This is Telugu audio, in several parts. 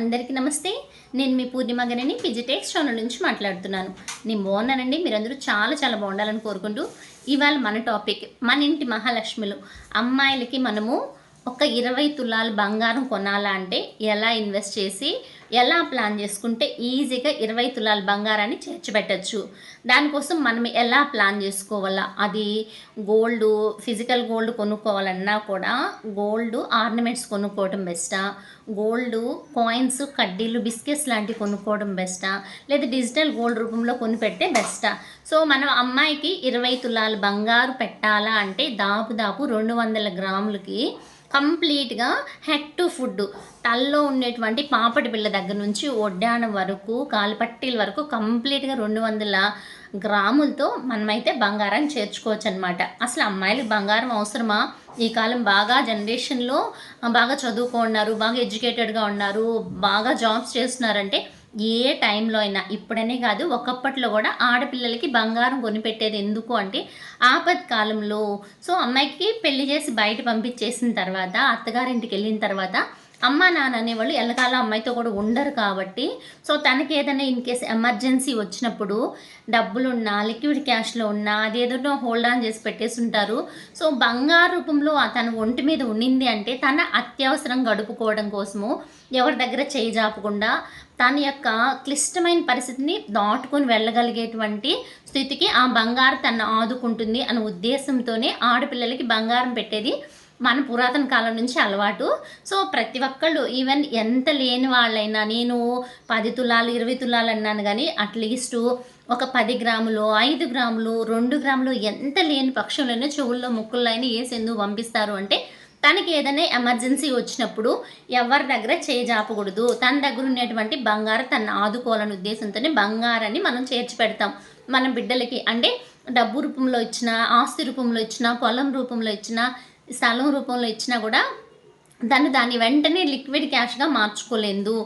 అందరికీ నమస్తే. నేను మీ పూర్ణిమ గనని ఫిజిటెక్స్ ఛానల్ నుంచి మాట్లాడుతున్నాను. నేను బాగున్నానండి. మీరందరూ చాలా చాలా బాగుండాలని కోరుకుంటూ ఇవాళ మన టాపిక్ మన ఇంటి మహాలక్ష్మిలు అమ్మాయిలకి మనము ఒక ఇరవై తులాలు బంగారం కొనాలా అంటే ఎలా ఇన్వెస్ట్ చేసి ఎలా ప్లాన్ చేసుకుంటే ఈజీగా ఇరవై తులాల బంగారాన్ని చేర్చిపెట్టచ్చు? దానికోసం మనం ఎలా ప్లాన్ చేసుకోవాలా? అది గోల్డ్ ఫిజికల్ గోల్డ్ కొనుక్కోవాలన్నా కూడా గోల్డ్ ఆర్నమెంట్స్ కొనుక్కోవడం బెస్టా? గోల్డ్ కాయిన్స్ కడ్డీలు బిస్కెట్స్ లాంటివి కొనుక్కోవడం బెస్టా? లేదా డిజిటల్ గోల్డ్ రూపంలో కొనిపెడితే బెస్టా? సో మనం అమ్మాయికి ఇరవై తులాల బంగారు పెట్టాలా అంటే దాపు దాపు రెండు వందల గ్రాములకి కంప్లీట్గా హెడ్ టు ఫుడ్. తల్లో ఉండేటువంటి పాపటి పిల్ల దగ్గర నుంచి ఒడ్డానం వరకు కాలిపట్టీల వరకు కంప్లీట్గా రెండు వందల గ్రాములతో మనమైతే బంగారం చేర్చుకోవచ్చు అనమాట అసలు అమ్మాయిలకు బంగారం అవసరమా? ఈ కాలం బాగా జనరేషన్లో బాగా చదువుకున్నారు బాగా ఎడ్యుకేటెడ్గా ఉన్నారు బాగా జాబ్స్ చేస్తున్నారంటే ఏ టైంలో అయినా ఇప్పుడనే కాదు ఒకప్పట్లో కూడా ఆడపిల్లలకి బంగారం కొనిపెట్టేది ఎందుకు అంటే ఆపత్ కాలంలో సో అమ్మాయికి పెళ్ళి చేసి బయట పంపించేసిన తర్వాత అత్తగారింటికి వెళ్ళిన తర్వాత అమ్మ నాన్న అనేవాళ్ళు ఎల్లకాలం అమ్మాయితో కూడా ఉండరు కాబట్టి సో తనకి ఏదైనా ఇన్ కేస్ ఎమర్జెన్సీ వచ్చినప్పుడు డబ్బులున్నా లిక్విడ్ క్యాష్లో ఉన్నా అదేదో హోల్డ్ ఆన్ చేసి పెట్టేసి ఉంటారు సో బంగారు రూపంలో ఆ తన ఒంటి మీద ఉండింది అంటే తన అత్యవసరం గడుపుకోవడం కోసము ఎవరి దగ్గర చేయి జాపకుండా తన యొక్క క్లిష్టమైన పరిస్థితిని దాటుకొని వెళ్ళగలిగేటువంటి స్థితికి ఆ బంగారు తను ఆదుకుంటుంది అనే ఉద్దేశంతోనే ఆడపిల్లలకి బంగారం పెట్టేది మన పురాతన కాలం నుంచి అలవాటు. సో ప్రతి ఒక్కళ్ళు ఈవెన్ ఎంత లేని వాళ్ళైనా నేను పది తులాలు ఇరవై తులాలు అన్నాను కానీ అట్లీస్ట్ ఒక పది గ్రాములు ఐదు గ్రాములు రెండు గ్రాములు ఎంత లేని పక్షులైనా చెవుల్లో ముక్కుల్లో అయినా వేసేందుకు పంపిస్తారు అంటే తనకి ఏదైనా ఎమర్జెన్సీ వచ్చినప్పుడు ఎవరి దగ్గర చేజాపకూడదు. తన దగ్గర ఉన్నటువంటి బంగారం తను ఆదుకోవాలనే ఉద్దేశంతోనే బంగారాన్ని మనం చేర్చి పెడతాం. మన బిడ్డలకి అంటే డబ్బు రూపంలో ఇచ్చిన ఆస్తి రూపంలో ఇచ్చిన పొలం రూపంలో ఇచ్చిన స్థలం రూపంలో ఇచ్చినా కూడా దాన్ని దాన్ని వెంటనే లిక్విడ్ క్యాష్గా మార్చుకోలేదు.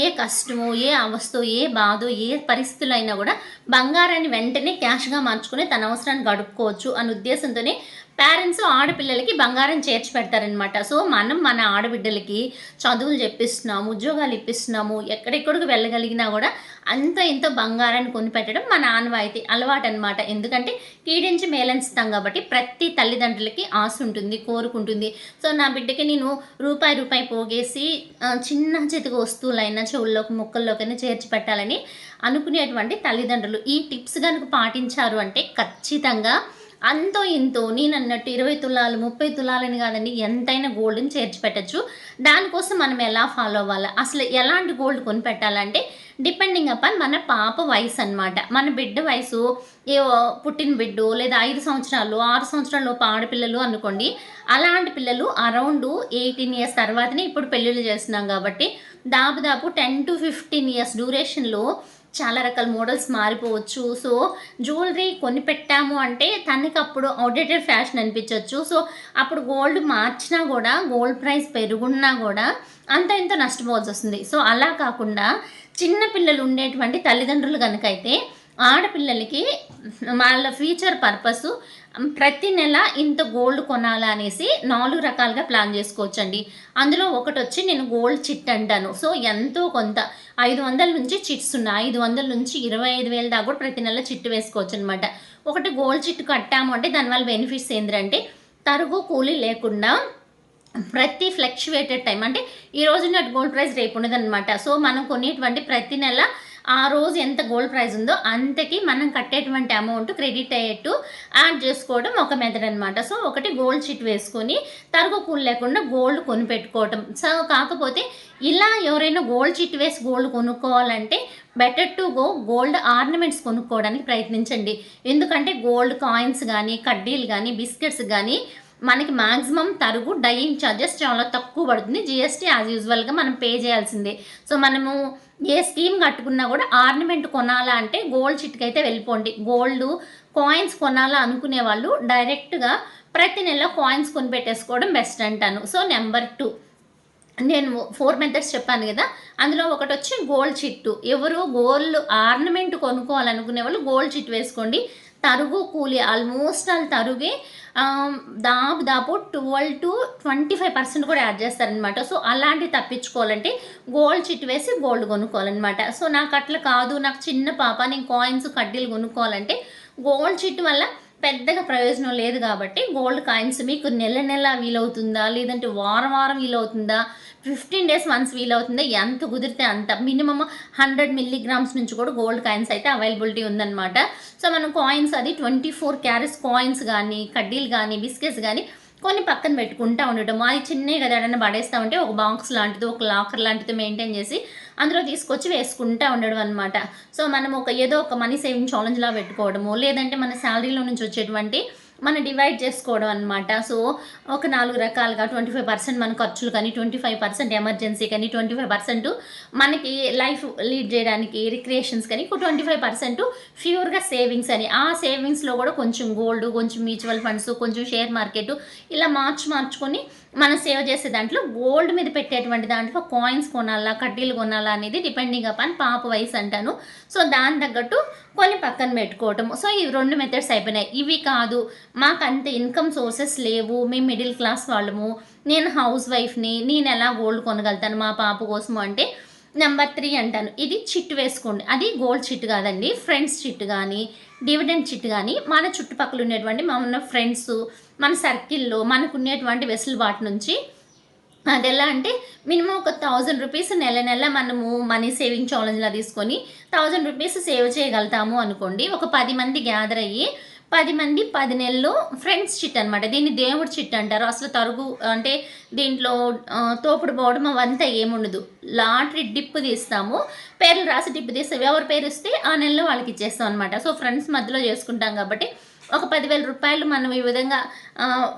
ఏ కష్టమో ఏ అవస్థో ఏ బాధో ఏ పరిస్థితులు అయినా కూడా బంగారాన్ని వెంటనే క్యాష్గా మార్చుకుని తన అవసరాన్ని గడుపుకోవచ్చు అనే ఉద్దేశంతోనే పేరెంట్స్ ఆడపిల్లలకి బంగారం చేర్చి పెడతారనమాట సో మనం మన ఆడబిడ్డలకి చదువులు చెప్పిస్తున్నాము ఉద్యోగాలు ఇప్పిస్తున్నాము ఎక్కడెక్కడికి వెళ్ళగలిగినా కూడా అంత ఇంత బంగారాన్ని కొనిపెట్టడం మన ఆనవాయితీ అలవాటు అనమాట ఎందుకంటే కీడించి మేలంచుతాం కాబట్టి ప్రతి తల్లిదండ్రులకి ఆశ ఉంటుంది కోరుకుంటుంది సో నా బిడ్డకి నేను రూపాయి రూపాయి పోగేసి చిన్న చితికి వస్తువులైనా చెవుల్లోకి ముక్కల్లోకైనా చేర్చి పెట్టాలని అనుకునేటువంటి తల్లిదండ్రులు ఈ టిప్స్ కనుక పాటించారు అంటే ఖచ్చితంగా అంతో ఇంతో నేను అన్నట్టు ఇరవై తులాలు ముప్పై తులాలని కాదండి ఎంతైనా గోల్డ్ని చేర్చి పెట్టచ్చు దానికోసం మనం ఎలా ఫాలో అవ్వాలి? అసలు ఎలాంటి గోల్డ్ కొని పెట్టాలంటే డిపెండింగ్ అపాన్ మన పాప వయసు అనమాట మన బిడ్డ వయసు ఏ పుట్టిన బిడ్డు లేదా ఐదు సంవత్సరాలు ఆరు సంవత్సరాలు ఆడపిల్లలు అనుకోండి అలాంటి పిల్లలు అరౌండ్ ఎయిటీన్ ఇయర్స్ తర్వాతనే ఇప్పుడు పెళ్ళిళ్ళు చేస్తున్నాం కాబట్టి దాదాపు టెన్ టు ఫిఫ్టీన్ ఇయర్స్ డ్యూరేషన్లో చాలా రకాల మోడల్స్ మారిపోవచ్చు. సో జ్యువెలరీ కొని పెట్టాము అంటే తనకి అప్పుడు అవుడేటెడ్ ఫ్యాషన్ అనిపించవచ్చు సో అప్పుడు గోల్డ్ మార్చినా కూడా గోల్డ్ ప్రైస్ పెరుగున్నా కూడా అంత ఇంత నష్టపోవాల్సి వస్తుంది. సో అలా కాకుండా చిన్న పిల్లలు ఉండేటువంటి తల్లిదండ్రులు కనుకైతే ఆడపిల్లలకి వాళ్ళ ఫ్యూచర్ పర్పస్ ప్రతి నెల ఇంత గోల్డ్ కొనాలా అనేసి నాలుగు రకాలుగా ప్లాన్ చేసుకోవచ్చండి. అందులో ఒకటి వచ్చి నేను గోల్డ్ చిట్ అంటాను. సో ఎంతో కొంత ఐదు వందల నుంచి చిట్స్ ఉన్నాయి. ఐదు వందల నుంచి ఇరవై ఐదు వేల దాకా కూడా ప్రతి నెల చిట్టు వేసుకోవచ్చు అనమాట ఒకటి గోల్డ్ చిట్టు కట్టాము అంటే దానివల్ల బెనిఫిట్స్ ఏంటంటే తరుగు కూలి లేకుండా ప్రతి ఫ్లక్చువేటెడ్ టైం అంటే ఈ రోజు గోల్డ్ ప్రైస్ రేపు ఉండదన్నమాట సో మనం కొనేటువంటి ప్రతి నెల ఆ రోజు ఎంత గోల్డ్ ప్రైస్ ఉందో అంతకి మనం కట్టేటువంటి అమౌంట్ క్రెడిట్ అయ్యేట్టు యాడ్ చేసుకోవడం ఒక మెథడ్ అనమాట సో ఒకటి గోల్డ్ చిట్ వేసుకొని తరుగు లేకుండా గోల్డ్ కొనిపెట్టుకోవటం. సో కాకపోతే ఇలా ఎవరైనా గోల్డ్ చిట్ వేసి గోల్డ్ కొనుక్కోవాలంటే better to go gold ornaments కొనుక్కోవడానికి ప్రయత్నించండి. ఎందుకంటే గోల్డ్ కాయిన్స్ కానీ కడ్డీలు కానీ బిస్కెట్స్ కానీ మనకి మ్యాక్సిమం తరుగు డయింగ్ ఛార్జెస్ చాలా తక్కువ పడుతుంది. జిఎస్టీ యాజ్ యూజువల్గా మనం పే చేయాల్సిందే. సో మనము ఏ స్కీమ్ కట్టుకున్నా కూడా ఆర్నమెంట్ కొనాలా అంటే గోల్డ్ చిట్కైతే వెళ్ళిపోండి. గోల్డ్ కాయిన్స్ కొనాలా అనుకునే వాళ్ళు డైరెక్ట్గా ప్రతి నెల కాయిన్స్ కొని పెట్టేసుకోవడం బెస్ట్ అంటాను. So number two. నేను ఫోర్ మెథడ్స్ చెప్పాను కదా అందులో ఒకటి వచ్చి గోల్డ్ చిట్టు. ఎవరు గోల్డ్ ఆర్నమెంట్ కొనుక్కోవాలనుకునే వాళ్ళు గోల్డ్ చిట్ వేసుకోండి. తరుగు కూలి ఆల్మోస్ట్ వాళ్ళు తరుగే దాపు దాపు twelve to twenty five percent కూడా యాడ్ చేస్తారనమాట సో అలాంటివి తప్పించుకోవాలంటే గోల్డ్ చిట్ వేసి గోల్డ్ కొనుక్కోవాలన్నమాట. సో నాకు అట్లా కాదు నాకు చిన్న పాప నేను కాయిన్స్ కడ్డీలు కొనుక్కోవాలంటే గోల్డ్ చిట్ వల్ల పెద్దగా ప్రయోజనం లేదు కాబట్టి గోల్డ్ కాయిన్స్ మీకు నెల నెల వీలవుతుందా? లేదంటే వారం వారం వీలవుతుందా? ఫిఫ్టీన్ డేస్ వన్స్ వీలవుతుందా ఎంత కుదిరితే అంత. మినిమమ్ హండ్రెడ్ మిల్లీగ్రామ్స్ నుంచి కూడా గోల్డ్ కాయిన్స్ అయితే అవైలబిలిటీ ఉందన్నమాట. సో మనం కాయిన్స్ అది ట్వంటీ ఫోర్ క్యారెట్స్ కాయిన్స్ కానీ కడ్డీలు కానీ బిస్కెట్స్ కానీ కొన్ని పక్కన పెట్టుకుంటా ఉండటం. అది చిన్నవి కదా ఏదైనా పడేస్తా ఉంటే ఒక బాక్స్ లాంటిది ఒక లాకర్ లాంటిది మెయింటైన్ చేసి అందులో తీసుకొచ్చి వేసుకుంటా ఉండడం అనమాట సో మనం ఒక ఏదో ఒక మనీ సేవింగ్ ఛాలెంజ్లా పెట్టుకోవడము లేదంటే మన శాలరీలో నుంచి వచ్చేటువంటి మనం డివైడ్ చేసుకోవడం అనమాట సో ఒక నాలుగు రకాలుగా ట్వంటీ ఫైవ్ పర్సెంట్ మన ఖర్చులు కానీ ట్వంటీ ఫైవ్ పర్సెంట్ ఎమర్జెన్సీ కానీ ట్వంటీ ఫైవ్ పర్సెంట్ మనకి లైఫ్ లీడ్ చేయడానికి రిక్రియేషన్స్ కానీ ట్వంటీ ఫైవ్ పర్సెంట్ ప్యూర్గా సేవింగ్స్ అని. ఆ సేవింగ్స్లో కూడా కొంచెం గోల్డ్ కొంచెం మ్యూచువల్ ఫండ్స్ కొంచెం షేర్ మార్కెట్ ఇలా మార్చి మార్చుకొని మనం సేవ్ చేసే దాంట్లో గోల్డ్ మీద పెట్టేటువంటి దాంట్లో కాయిన్స్ కొనాలా కడ్డీలు కొనాలా అనేది డిపెండింగ్ అపాన్ పాప వయసు అంటాను. సో దాని తగ్గట్టు కొన్ని పక్కన పెట్టుకోవటం. సో ఈ రెండు మెథడ్స్ అయిపోయినాయి. ఇవి కాదు మాకు అంత ఇన్కమ్ సోర్సెస్ లేవు మేము మిడిల్ క్లాస్ వాళ్ళము. నేను హౌస్ వైఫ్ని నేను ఎలా గోల్డ్ కొనగలుగుతాను మా పాప కోసము అంటే నెంబర్ త్రీ అంటాను. ఇది చిట్ వేసుకోండి. అది గోల్డ్ చిట్ కాదండి ఫ్రెండ్స్ చిట్ కానీ డివిడెండ్ చిట్ కానీ మన చుట్టుపక్కల ఉండేటువంటి మన ఫ్రెండ్స్ మన సర్కిల్లో మనకు ఉండేటువంటి వెసులుబాటు నుంచి అది ఎలా అంటే మినిమం ఒక థౌజండ్ రూపీస్ నెల నెల మనము మనీ సేవింగ్ ఛాలెంజ్లా తీసుకొని థౌజండ్ రూపీస్ సేవ్ చేయగలుగుతాము అనుకోండి. ఒక పది మంది గ్యాదర్ అయ్యి పది మంది పది నెలలు ఫ్రెండ్స్ చిట్ అనమాట దీన్ని దేవుడి చిట్ అంటారు. అసలు తరుగు అంటే దీంట్లో తోపుడు పోవడం అవంతా ఏముండదు. లాటరీ డిప్ తీస్తాము. పేర్లు రాసి డిప్ తీస్తాం ఎవరు పేరు ఇస్తే ఆ నెలలో వాళ్ళకి ఇచ్చేస్తాం అనమాట సో ఫ్రెండ్స్ మధ్యలో చేసుకుంటాం కాబట్టి ఒక పదివేల రూపాయలు మనం ఈ విధంగా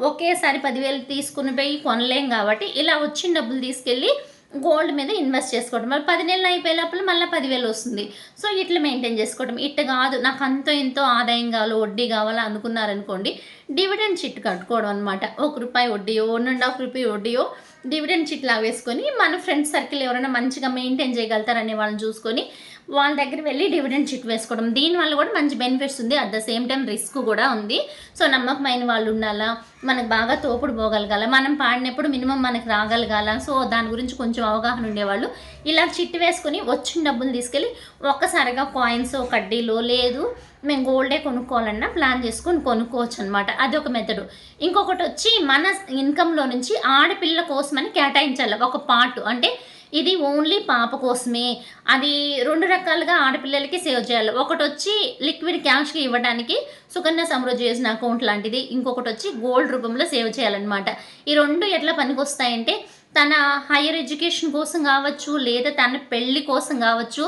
ఒకేసారి పదివేలు తీసుకుని పోయి కొనలేం కాబట్టి ఇలా వచ్చిన డబ్బులు తీసుకెళ్ళి గోల్డ్ మీద ఇన్వెస్ట్ చేసుకోవడం. మరి పది నెలలు అయిపోయే లోపల మళ్ళీ పదివేలు వస్తుంది. సో ఇట్లా మెయింటైన్ చేసుకోవడం. ఇట్ట కాదు. నాకు అంతో ఎంతో ఆదాయం కావాలి వడ్డీ కావాలా అనుకున్నారనుకోండి డివిడెండ్ చిట్ కట్టుకోవడం అనమాట ఒక రూపాయి వడ్డీయో వన్ అండ్ హాఫ్ రూపీ వడ్డీయో డివిడెండ్ చిట్ లాగా వేసుకొని మన ఫ్రెండ్స్ సర్కిల్ ఎవరైనా మంచిగా మెయింటైన్ చేయగలుగుతారనే వాళ్ళని చూసుకొని వాళ్ళ దగ్గర వెళ్ళి డివిడెండ్ చిట్ వేసుకోవడం. దీనివల్ల కూడా మంచి బెనిఫిట్స్ ఉంది. At the same time risk కూడా ఉంది. సో నమ్మకమైన వాళ్ళు ఉండాలా? మనకు బాగా తోపుడు పోగలగాల? మనం పాడినప్పుడు మినిమం మనకు రాగలగాల? సో దాని గురించి కొంచెం అవగాహన ఉండేవాళ్ళు. ఇలా చిట్ వేసుకొని వచ్చిన డబ్బులు తీసుకెళ్ళి ఒక్కసారిగా కాయిన్స్ కడ్డీలో లేదు. మేము గోల్డే కొనుక్కోవాలన్నా ప్లాన్ చేసుకొని కొనుక్కోవచ్చు అనమాట అది ఒక మెథడు ఇంకొకటి వచ్చి మన ఇన్కంలో నుంచి ఆడపిల్ల కోసమని కేటాయించాలి. ఒక పార్ట్ అంటే ఇది ఓన్లీ పాప కోసమే. అది రెండు రకాలుగా ఆడపిల్లలకి సేవ్ చేయాలి. ఒకటి వచ్చి లిక్విడ్ క్యాష్కి ఇవ్వడానికి సుకన్య సమృద్ధి యోజన అకౌంట్ లాంటిది. ఇంకొకటి వచ్చి గోల్డ్ రూపంలో సేవ్ చేయాలన్నమాట. ఈ రెండు ఎట్లా పనికొస్తాయంటే తన హైయర్ ఎడ్యుకేషన్ కోసం కావచ్చు లేదా తన పెళ్ళి కోసం కావచ్చు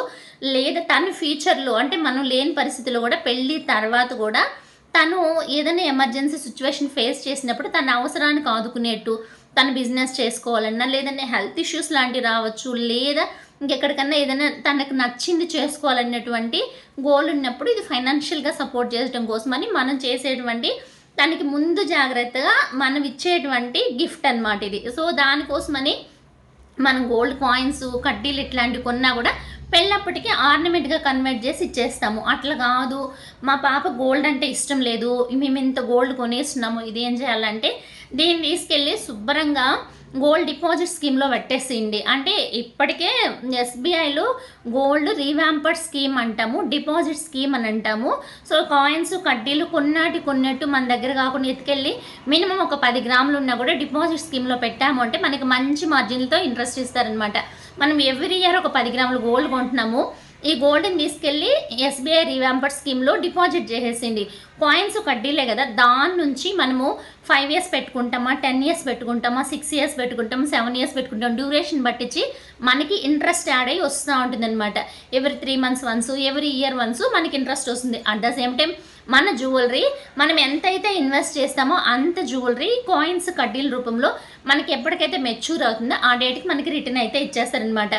లేదా తన ఫ్యూచర్లో అంటే మనం లేని పరిస్థితిలో కూడా పెళ్ళి తర్వాత కూడా తను ఏదైనా ఎమర్జెన్సీ సిచ్యువేషన్ ఫేస్ చేసినప్పుడు తన అవసరానికి ఆదుకునేట్టు తన బిజినెస్ చేసుకోవాలన్నా లేదంటే హెల్త్ ఇష్యూస్ లాంటివి రావచ్చు లేదా ఇంకెక్కడికన్నా ఏదైనా తనకు నచ్చింది చేసుకోవాలన్నటువంటి గోల్ ఉన్నప్పుడు ఇది ఫైనాన్షియల్గా సపోర్ట్ చేయడం కోసమని మనం చేసేటువంటి తనకి ముందు జాగ్రత్తగా మనం ఇచ్చేటువంటి గిఫ్ట్ అనమాట ఇది. సో దానికోసమని మనం గోల్డ్ కాయిన్స్ కడ్డీలు ఇట్లాంటివి కొన్నా కూడా పెళ్ళప్పటికీ ఆర్నమెంట్గా కన్వర్ట్ చేసి ఇచ్చేస్తాము. అట్లా కాదు. మా పాప గోల్డ్ అంటే ఇష్టం లేదు. మేము ఇంత గోల్డ్ కొనేస్తున్నాము. ఇదేం చేయాలంటే దీన్ని తీసుకెళ్ళి శుభ్రంగా గోల్డ్ డిపాజిట్ స్కీమ్లో పెట్టేసింది. అంటే ఇప్పటికే ఎస్బీఐలో గోల్డ్ రీవ్యాంపర్డ్ స్కీమ్ అంటాము డిపాజిట్ స్కీమ్ అని అంటాము. సో కాయిన్స్ కడ్డీలు కొన్నాటి కొన్నట్టు మన దగ్గర కాకుండా ఎత్తుకెళ్ళి మినిమం ఒక పది గ్రాములు ఉన్నా కూడా డిపాజిట్ స్కీమ్లో పెట్టాము అంటే మనకి మంచి మార్జిన్లతో ఇంట్రెస్ట్ ఇస్తారనమాట. మనం ఎవ్రీ ఇయర్ ఒక పది గ్రాములు గోల్డ్ కొంటున్నాము. ఈ గోల్డ్ని తీసుకెళ్ళి ఎస్బీఐ రివాంపర్ స్కీమ్లో డిపాజిట్ చేసేసింది. కాయిన్స్ కడ్డీలే కదా దాని నుంచి మనము ఫైవ్ ఇయర్స్ పెట్టుకుంటామా టెన్ ఇయర్స్ పెట్టుకుంటామా సిక్స్ ఇయర్స్ పెట్టుకుంటామా సెవెన్ ఇయర్స్ పెట్టుకుంటాం డ్యూరేషన్ పట్టించి మనకి ఇంట్రెస్ట్ యాడ్ అయ్యి వస్తూ ఉంటుంది అనమాట ఎవరి త్రీ మంత్స్ వన్స్ ఎవరి ఇయర్ వన్స్ మనకి ఇంట్రెస్ట్ వస్తుంది. అట్ ద సేమ్ టైం మన జ్యువెలరీ మనం ఎంతైతే ఇన్వెస్ట్ చేస్తామో అంత జ్యువెలరీ కాయిన్స్ కడ్డీల రూపంలో మనకి ఎప్పటికైతే మెచ్యూర్ అవుతుందో ఆ డేట్కి మనకి రిటర్న్ అయితే ఇచ్చేస్తారనమాట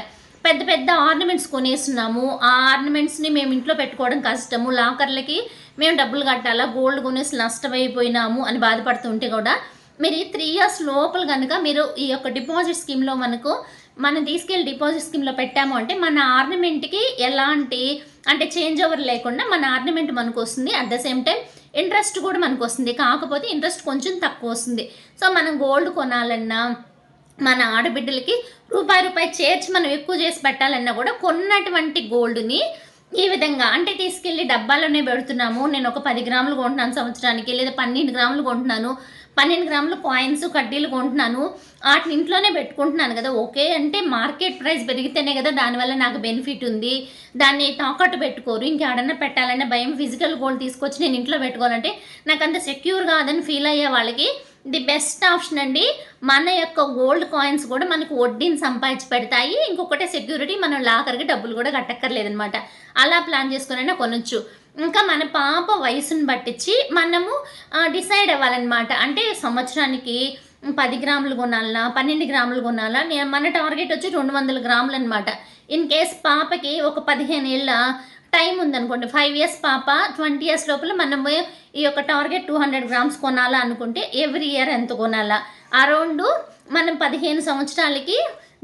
పెద్ద పెద్ద ఆర్నమెంట్స్ కొనేస్తున్నాము. ఆ ఆర్నమెంట్స్ని మేము ఇంట్లో పెట్టుకోవడం కష్టము. లాకర్లకి మేము డబ్బులు కట్టాలా? గోల్డ్ కొనేసి నష్టమైపోయినాము అని బాధపడుతుంటే కూడా మీరు ఈ త్రీ ఇయర్స్ లోపల కనుక మీరు ఈ యొక్క డిపాజిట్ స్కీమ్లో మనకు మనం తీసుకెళ్ళి డిపాజిట్ స్కీమ్లో పెట్టాము అంటే మన ఆర్నమెంట్కి ఎలాంటి అంటే చేంజ్ ఓవర్ లేకుండా మన ఆర్నమెంట్ మనకు వస్తుంది. At the same time interest కూడా మనకు వస్తుంది. కాకపోతే ఇంట్రెస్ట్ కొంచెం తక్కువ వస్తుంది. సో మనం గోల్డ్ కొనాలన్నా మన ఆడబిడ్డలకి రూపాయి రూపాయి చేర్చి మనం ఎక్కువ చేసి పెట్టాలన్నా కూడా కొన్నటువంటి గోల్డ్ని ఈ విధంగా అంటే తీసుకెళ్ళి డబ్బాలోనే పెడుతున్నాము. నేను ఒక పది గ్రాములు కొంటున్నాను సంవత్సరానికి లేదా పన్నెండు గ్రాములు కొంటున్నాను. పన్నెండు గ్రాములు కాయిన్స్ కడ్డీలు కొంటున్నాను. వాటిని ఇంట్లోనే పెట్టుకుంటున్నాను కదా. ఓకే అంటే మార్కెట్ ప్రైస్ పెరిగితేనే కదా దానివల్ల నాకు బెనిఫిట్ ఉంది. దాన్ని తాకట్టు పెట్టుకోరు. ఇంకేడన్నా పెట్టాలన్నా భయం ఫిజికల్ గోల్డ్ తీసుకొచ్చి నేను ఇంట్లో పెట్టుకోవాలంటే నాకు అంత సెక్యూర్ కాదని ఫీల్ అయ్యే వాళ్ళకి ది బెస్ట్ ఆప్షన్ అండి. మన యొక్క గోల్డ్ కాయిన్స్ కూడా మనకు వడ్డీని సంపాదించి పెడతాయి. ఇంకొకటి సెక్యూరిటీ మనం లాకర్కి డబ్బులు కూడా కట్టక్కర్లేదనమాట అలా ప్లాన్ చేసుకునైనా కొనొచ్చు. ఇంకా మన పాప వయసును బట్టించి మనము డిసైడ్ అవ్వాలన్నమాట. అంటే సంవత్సరానికి పది గ్రాములు కొనాలనా పన్నెండు గ్రాములు కొనాలా? మన టార్గెట్ వచ్చి రెండు వందల గ్రాములు అనమాట ఇన్ కేస్ పాపకి ఒక పదిహేను ఏళ్ళ టైం ఉందనుకోండి. ఫైవ్ ఇయర్స్ పాప ట్వంటీ ఇయర్స్ లోపల మనము ఈ యొక్క టార్గెట్ టూ హండ్రెడ్ గ్రామ్స్ కొనాలా అనుకుంటే ఎవ్రీ ఇయర్ ఎంత కొనాలా? అరౌండ్ మనం పదిహేను సంవత్సరాలకి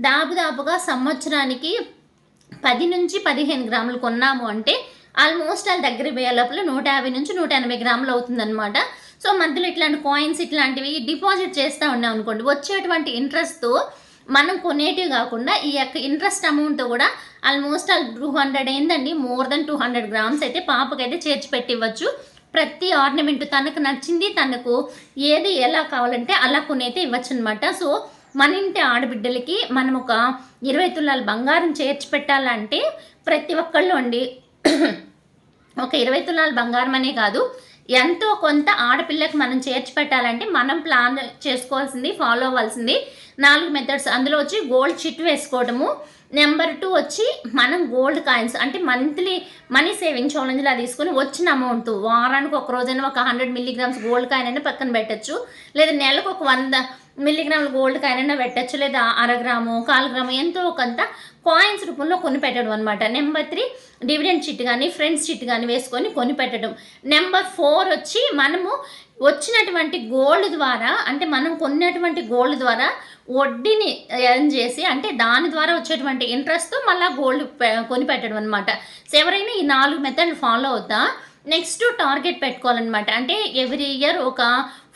దాపుదాపుగా సంవత్సరానికి పది నుంచి పదిహేను గ్రాములు కొన్నాము అంటే ఆల్మోస్ట్ వాళ్ళ దగ్గర పోయే లోపల నూట యాభై నుంచి నూట ఎనభై గ్రాములు అవుతుందన్నమాట. సో మధ్యలో ఇట్లాంటి కాయిన్స్ ఇట్లాంటివి డిపాజిట్ చేస్తూ ఉన్నాం అనుకోండి వచ్చేటువంటి ఇంట్రెస్ట్తో మనం కొనేటివి కాకుండా ఈ యొక్క ఇంట్రెస్ట్ అమౌంట్ కూడా ఆల్మోస్ట్ ఆల్ టూ హండ్రెడ్ ఏందండి? More than two hundred grams అయితే పాపకైతే చేర్చి పెట్టివ్వచ్చు. ప్రతి ఆర్నమెంట్ తనకు నచ్చింది తనకు ఏది ఎలా కావాలంటే అలా కొనైతే ఇవ్వచ్చు అనమాట సో మన ఇంటి ఆడబిడ్డలకి మనం ఒక ఇరవై తులాల బంగారం చేర్చి పెట్టాలంటే ప్రతి ఒక్కళ్ళు అండి ఒక ఇరవై తులాల బంగారం అనే కాదు ఎంతో కొంత ఆడపిల్లకి మనం చేర్చి పెట్టాలంటే మనం ప్లాన్ చేసుకోవాల్సింది ఫాలో అవ్వాల్సింది నాలుగు మెథడ్స్ అందులో వచ్చి గోల్డ్ చిట్ వేసుకోవడము నెంబర్ టూ వచ్చి మనం గోల్డ్ కాయిన్స్ అంటే మంత్లీ మనీ సేవింగ్ ఛాలెంజ్లా తీసుకుని వచ్చిన అమౌంట్ వారానికి ఒక రోజైనా ఒక హండ్రెడ్ మిల్లీగ్రామ్స్ గోల్డ్ కాయిన్ అయినా పక్కన పెట్టచ్చు. లేదా నెలకు ఒక వంద మిల్లీగ్రాములు గోల్డ్ కాయిన్ అయినా పెట్టచ్చు. లేదా అర గ్రాము కాలు గ్రాము ఎంతో కొంత కాయిన్స్ రూపంలో కొని పెట్టడం అనమాట నెంబర్ త్రీ డివిడెండ్ చిట్ కానీ ఫ్రెండ్స్ చిట్ కానీ వేసుకొని కొని పెట్టడం. నెంబర్ ఫోర్ వచ్చి మనము వచ్చినటువంటి గోల్డ్ ద్వారా అంటే మనం కొన్నటువంటి గోల్డ్ ద్వారా వడ్డీని ఎర్న్ చేసి అంటే దాని ద్వారా వచ్చేటువంటి ఇంట్రెస్ట్తో మళ్ళీ గోల్డ్ కొని పెట్టడం అనమాట ఎవరైనా ఈ నాలుగు మెథడ్లు ఫాలో అవుతా నెక్స్ట్ టార్గెట్ పెట్టుకోవాలన్నమాట. అంటే ఎవ్రీ ఇయర్ ఒక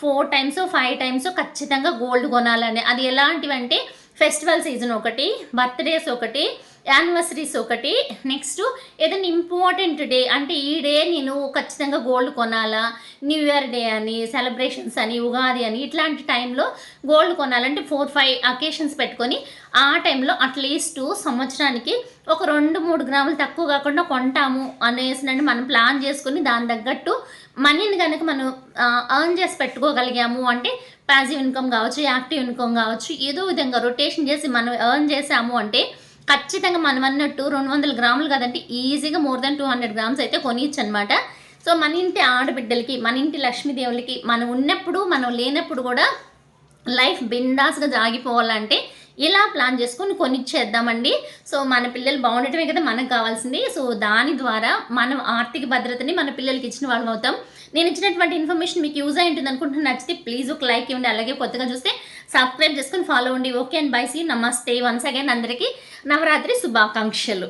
ఫోర్ టైమ్స్ ఫైవ్ టైమ్స్ ఖచ్చితంగా గోల్డ్ కొనాలని. అది ఎలాంటివంటే ఫెస్టివల్ సీజన్ ఒకటి బర్త్డేస్ ఒకటి యానివర్సరీస్ ఒకటి. నెక్స్ట్ ఏదైనా ఇంపార్టెంట్ డే అంటే ఈ డే నేను ఖచ్చితంగా గోల్డ్ కొనాలా? న్యూ ఇయర్ డే అని సెలబ్రేషన్స్ అని ఉగాది అని ఇట్లాంటి టైంలో గోల్డ్ కొనాలంటే ఫోర్ ఫైవ్ అకేషన్స్ పెట్టుకొని ఆ టైంలో అట్లీస్ట్ సంవత్సరానికి ఒక రెండు మూడు గ్రాములు తక్కువ కాకుండా కొంటాము అనేసినండి మనం ప్లాన్ చేసుకుని దాని తగ్గట్టు మనీని కనుక మనం ఎర్న్ చేసి పెట్టుకోగలిగాము అంటే పాజిటివ్ ఇన్కమ్ కావచ్చు యాక్టివ్ ఇన్కమ్ కావచ్చు ఏదో విధంగా రొటేషన్ చేసి మనం ఎర్న్ చేసాము అంటే ఖచ్చితంగా మనం అన్నట్టు రెండు వందల గ్రాములు కదంటే ఈజీగా more than two hundred grams అయితే కొనియచ్చు అనమాట సో మన ఇంటి ఆడబిడ్డలకి మన ఇంటి లక్ష్మీదేవులకి మనం ఉన్నప్పుడు మనం లేనప్పుడు కూడా లైఫ్ బిందాస్గా జాగిపోవాలంటే ఇలా ప్లాన్ చేసుకొని కొనిచ్చేద్దామండి. సో మన పిల్లలు బాగుండటమే కదా మనకు కావాల్సింది. సో దాని ద్వారా మనం ఆర్థిక భద్రతని మన పిల్లలకి ఇచ్చిన వాళ్ళం అవుతాం. నేను ఇచ్చినటువంటి ఇన్ఫర్మేషన్ మీకు యూజ్ అయి ఉంటుంది అనుకుంటున్నాను నచ్చితే ప్లీజ్ ఒక లైక్ ఇవ్వండి. అలాగే కొత్తగా చూస్తే సబ్స్క్రైబ్ చేసుకొని ఫాలో ఉండి ఓకే అండ్ బై సీ నమస్తే. వన్స్ అగైన్ అందరికీ నవరాత్రి శుభాకాంక్షలు.